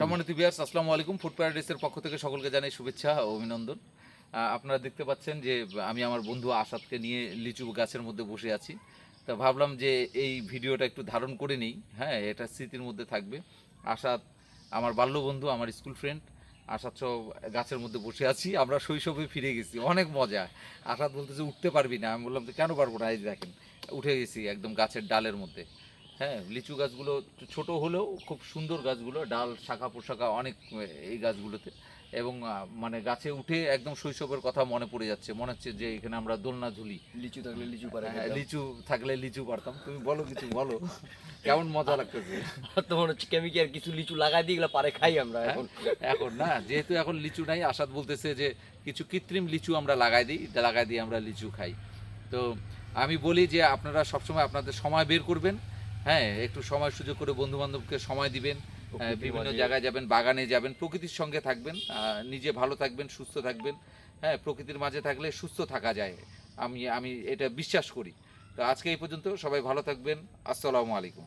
সম্মানিত বিয়ার্স আসসালামু আলাইকুম। ফুড প্যারাডাইসের পক্ষ থেকে সকলকে জানাই শুভেচ্ছা ও অভিনন্দন। আপনারা দেখতে পাচ্ছেন যে, আমি আমার বন্ধু আসাদকে নিয়ে লিচু গাছের মধ্যে বসে আছি। তা ভাবলাম যে, এই ভিডিওটা একটু ধারণ করে নিই। হ্যাঁ এটা স্মৃতির মধ্যে থাকবে। আসাদ, আমার বাল্য বন্ধু আমার স্কুল ফ্রেন্ড আসাদ সব গাছের মধ্যে বসে আছি। আমরা শৈশবে ফিরে গেছি। অনেক মজা। আসাদ বলতেছে, উঠতে পারবি না। আমি বললাম যে কেন পারব না? এই যে দেখেন, উঠে গেছি একদম গাছের ডালের মধ্যে। হ্যাঁ লিচু গাছগুলো ছোট হলেও খুব সুন্দর গাছগুলো ডাল শাখা পোশাখা অনেক এই গাছগুলোতে। এবং মানে গাছে উঠে একদম শৈশবের কথা মনে পড়ে যাচ্ছে। মনে হচ্ছে যে এখানে আমরা দোলনা ঝুলি। লিচু থাকলে লিচু পারে হ্যাঁ, লিচু থাকলে লিচু পারতাম তুমি বলো কিছু বলো। কেমন মজা লাগতেছে? তো মনে হচ্ছে কেমিক্যাল কিছু লিচু লাগাই দিয়ে এগুলো পারে খাই আমরা এখন। এখন না যেহেতু এখন লিচু নাই আসাদ বলতেছে যে কিছু কৃত্রিম লিচু আমরা লাগাই দিই লাগাই দিয়ে আমরা লিচু খাই। তো আমি বলি যে আপনারা সবসময় আপনাদের সময় বের করবেন। হ্যাঁ একটু সময় সুযোগ করে বন্ধু বান্ধবকে সময় দিবেন বিভিন্ন জায়গায় যাবেন বাগানে যাবেন প্রকৃতির সঙ্গে থাকবেন নিজে ভালো থাকবেন সুস্থ থাকবেন হ্যাঁ প্রকৃতির মাঝে থাকলে সুস্থ থাকা যায়। আমি আমি এটা বিশ্বাস করি। তো আজকে এই পর্যন্ত সবাই ভালো থাকবেন। আসসালামু আলাইকুম।